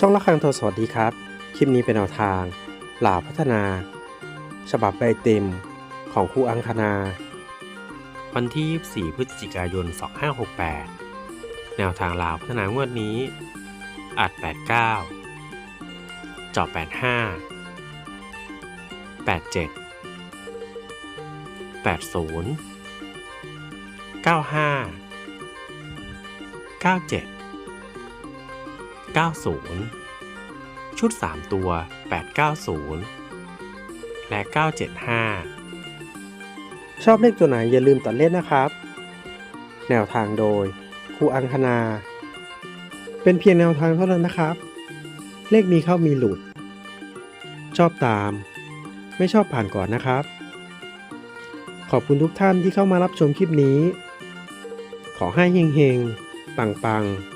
ช่องละครังโทรสวัสดีครับ คลิปนี้เป็นแนวทางหลาพัฒนา ฉบับใบเต็มของครูอังคณา วันที่ 24 พฤศจิกายน 2568 แนวทางลาวพัฒนางวดนี้ อัด 89 จอ85 87 80 95 97 90 ชุด 3 ตัว 890 และ 975 ชอบเลขตัวไหนอย่าลืมตัดเล่นนะครับ แนวทางโดยครูอังคณา เป็นเพียงแนวทางเท่านั้นนะครับ เลขมีเข้ามีหลุด ชอบตาม ไม่ชอบผ่านก่อนนะครับ ขอบคุณทุกท่านที่เข้ามารับชมคลิปนี้ ขอให้เฮงๆ ปังๆ